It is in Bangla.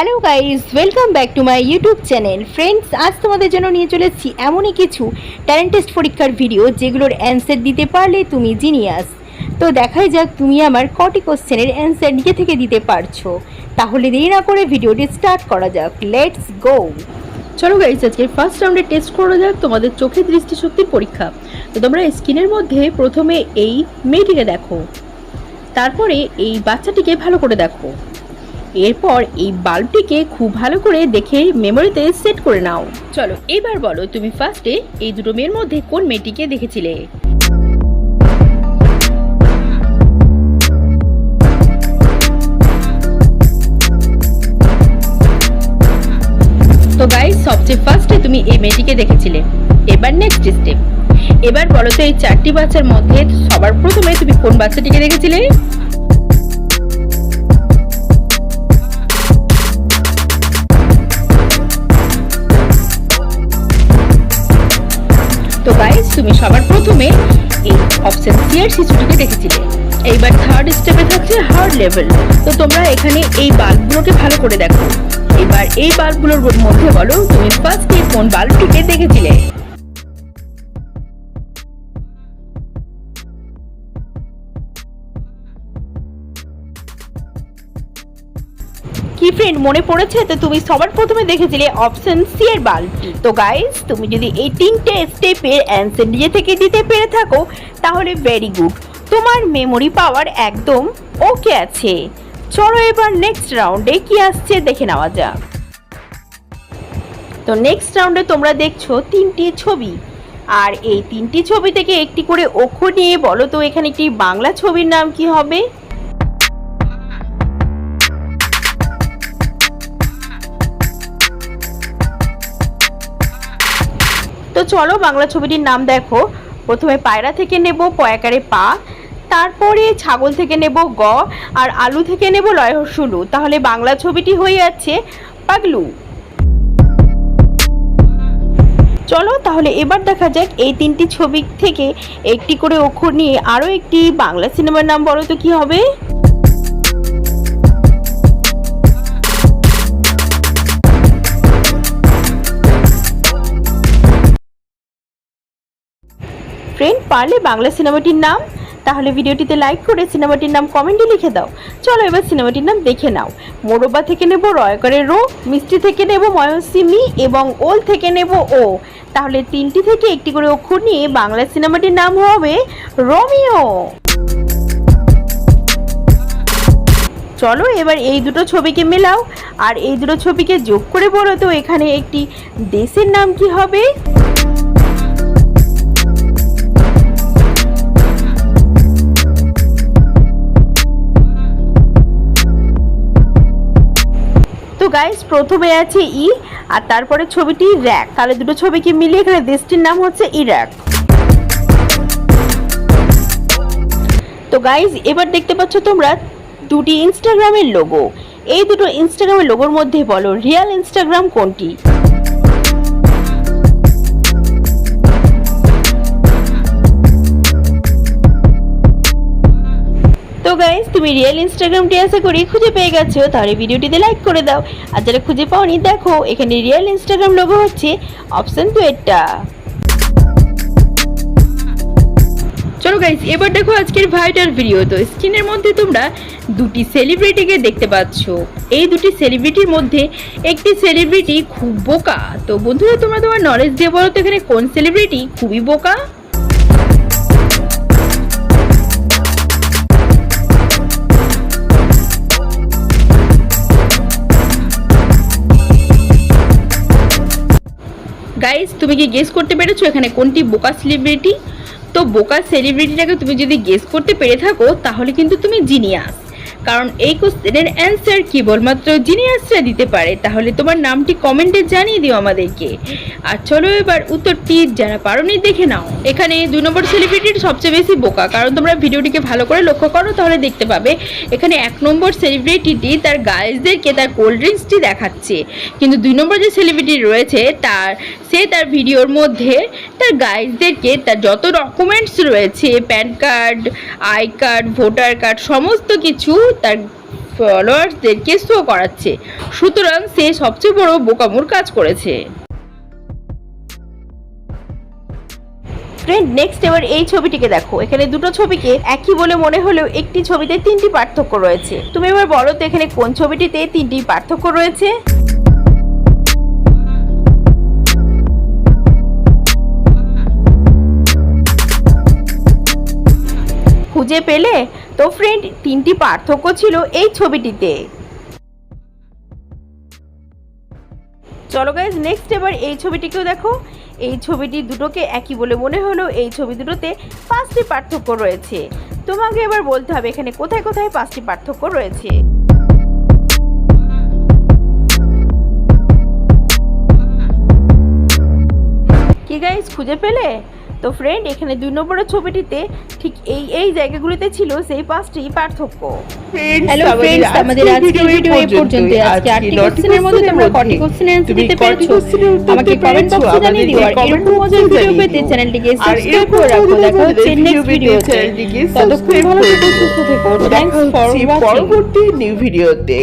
Hello guys welcome back to my YouTube channel friends আজ তোমাদের জন্য নিয়ে চলে এসেছি এমনই কিছু ট্যালেন্ট টেস্ট পরীক্ষার ভিডিও যেগুলোর অ্যান্সার দিতে পারলে তুমি জিনিয়াস তো দেখাই যাক তুমি আমার কটি কোশ্চেনের অ্যান্সার নিজে থেকে দিতে পারছ। তাহলে দেরি না করে ভিডিওটি স্টার্ট করা যাক। লেটস গো চলো গাইজ আজকে ফার্স্ট রাউন্ডে টেস্ট করা যাক তোমাদের চোখের দৃষ্টিশক্তির পরীক্ষা। তো তোমরা স্ক্রিনের মধ্যে প্রথমে এই মেয়েটিকে দেখো। তারপরে এই বাচ্চাটিকে ভালো করে দেখো। এরপর এই বাল্বটিকে খুব ভালো করে দেখে মেমোরিতে সেট করে নাও। চলো, এবার বলো, তুমি ফার্স্টে এই দুটো মেয়ের মধ্যে কোন মেয়েটিকে দেখেছিলে? তো গাইজ সবচেয়ে ফার্স্টে তুমি এই মেয়েটিকে দেখেছিলে। এবার নেক্সট স্টেপ এবার বলো তো, এই চারটি বাচ্চার মধ্যে সবার প্রথমে তুমি কোন বাচ্চাটিকে দেখেছিলে? অপশন শিশুটিকে দেখেছিলে? এইবার থার্ড স্টেপে থাকছে হার্ড লেভেল তো তোমরা এখানে এই বাল্বগুলোকে ভালো করে দেখো। এবার এই বাল্বগুলোর মধ্যে বলো, তুমি ফার্স্ট কোন বাল্বটিকে দেখেছিলে? কি ফ্রেন্ড মনে পড়েছে, তো তুমি সবার প্রথমে দেখেছিলে অপশন সি এর বাল্বটি তো গাইস তুমি যদি এই তিনটে স্টেপের অ্যান্সার নিজে থেকে দিতে পেরে থাকো, তাহলে ভেরি গুড তোমার মেমোরি পাওয়ার একদম ওকে আছে। চলো এবার নেক্সট রাউন্ডে কি আসছে দেখে নেওয়া যাক। তো নেক্সট রাউন্ডে তোমরা দেখছ তিনটি ছবি। আর এই তিনটি ছবি থেকে একটি করে অক্ষর নিয়ে বলো, তো এখানে একটি বাংলা ছবির নাম কি হবে? তো চলো বাংলা ছবিটির নাম দেখো। প্রথমে পায়রা থেকে নেব পয়াকারে পা, তারপরে ছাগল থেকে নেব গ, আর আলু থেকে নেব লয়হসুলু তাহলে বাংলা ছবিটি হয়ে যাচ্ছে পাগলু। চলো তাহলে এবার দেখা যাক এই তিনটি ছবি থেকে একটি করে অক্ষর নিয়ে আরও একটি বাংলা সিনেমার নাম বলো তো কি হবে? পারলে বাংলা সিনেমাটির নাম। তাহলে ভিডিওটিতে লাইক করে সিনেমাটির নাম কমেন্টে লিখে দাও। চলো এবার সিনেমাটির নাম দেখে নাও। মোরবা থেকে নেব রয়করের রো, মিষ্টি থেকে নেব ময়সি মি এবং ওল থেকে নেব ও। তাহলে তিনটি থেকে একটি করে অক্ষর নিয়ে বাংলা সিনেমাটির নাম হবে রোমিও। চলো এবার এই দুটো ছবিকে মেলাও। আর এই দুটো ছবিকে যোগ করে বলো তো এখানে একটি দেশের নাম কি হবে? তো গাইস প্রথমে আছে ই আর তারপরে ছবিটি র্যাক তাহলে দুটো ছবিকে মিলিয়ে এখানে দেশটির নাম হচ্ছে ইরাক তো গাইস এবার দেখতে পাচ্ছ তোমরা দুটি ইনস্টাগ্রামের লোগো এই দুটো ইনস্টাগ্রামের লোগোর মধ্যে বলো রিয়াল ইনস্টাগ্রাম কোনটি? গাইস তুমি রিয়েল ইনস্টাগ্রামটি আশা করি খুঁজে পেয়ে গেছো, তাহলে ভিডিওটিতে লাইক করে দাও। আর যারা খুঁজে পাওনি, দেখো, এখানে রিয়েল ইনস্টাগ্রাম লোগো হচ্ছে অপশন দুয়েরটা চলো গাইস এবার দেখো আজকের ভাইটার ভিডিও তো স্ক্রিনের মধ্যে তোমরা দুটি সেলিব্রিটিকে দেখতে পাচ্ছ। এই দুটি সেলিব্রিটির মধ্যে একটি সেলিব্রিটি খুব বোকা। তো বন্ধুরা, তোমরা তোমার নলেজ দিয়ে বলো তো এখানে কোন সেলিব্রিটি খুবই বোকা? গাইজ তুমি কি গেস করতে পেরেছ এখানে কোনটি বোকা সেলিব্রিটি তো বোকা সেলিব্রিটিটাকে তুমি যদি গেস করতে পেরে থাকো, তাহলে কিন্তু তুমি জিনিয়াস কারণ এই কোশ্চেনের অ্যান্সার কেবলমাত্র জিনিয়াসরা দিতে পারে, তাহলে তোমার নামটি কমেন্টে জানিয়ে দিও আমাদেরকে। আর চলো এবার উত্তরটি যারা পারোনি দেখে নাও। এখানে দুই নম্বর সেলিব্রিটির সবচেয়ে বেশি বোকা, কারণ তোমরা ভিডিওটিকে ভালো করে লক্ষ্য করো, তাহলে দেখতে পাবে এখানে এক নম্বর সেলিব্রিটিটি তার গার্লসদেরকে তার কোল্ড ড্রিঙ্কসটি দেখাচ্ছে। কিন্তু দুই নম্বর যে সেলিব্রিটি রয়েছে, তার, সে তার ভিডিওর মধ্যে তার গাইজদেরকে তার যত ডকুমেন্টস রয়েছে, PAN card, I card, voter card, সমস্ত কিছু তার ফলোয়ার্সদেরকে শো করাচ্ছে। সুতরাং সে সবচেয়ে বড় বোকামুর কাজ করেছে। ফ্রেন্ড নেক্সট এবার এই ছবিটিকে দেখো। এখানে দুটো ছবিকে একই বলে মনে হলেও একটি ছবিতে তিনটি পার্থক্য রয়েছে। তুমি এবার বলো তো এখানে কোন ছবিটিতে তিনটি পার্থক্য রয়েছে? খুঁজে পেলে তো ফ্রেন্ড তিনটি পার্থক্য ছিল এই ছবিটিতে। চলো গাইজ নেক্সট এবার এই ছবিটিকেও দেখো। এই ছবিটি দুটোকে একই বলে মনে হলো, এই ছবি দুটোতে পাঁচটি পার্থক্য রয়েছে। তোমাকে এবার বলতে হবে, এখানে কোথায় কোথায় পাঁচটি পার্থক্য রয়েছে? কি গাইজ খুঁজে পেলে? তো ফ্রেন্ড এখানে দুই নম্বরের ছবিটিতে ঠিক এই এই জায়গাগুলিতে ছিল সেই পাঁচটি পার্থক্য। হ্যালো ফ্রেন্ডস আমাদের আজকের ভিডিও এই পর্যন্ত আজকে আটটি কোশ্চেনের মধ্যে তোমরা কটি কোশ্চেনের অ্যান্সার দিতে পেরেছ আমাকে কমেন্ট বক্সে জানিয়ে দিও আর এরকম মজার ভিডিও পেতে চ্যানেলটিকে সাবস্ক্রাইব করে রাখো। দেখা হচ্ছে নেক্সট ভিডিওতে ততক্ষণ ভালো থেকো সুস্থ থেকো। থ্যাঙ্কস ফর ওয়াচিং পরবর্তী নিউ ভিডিওতে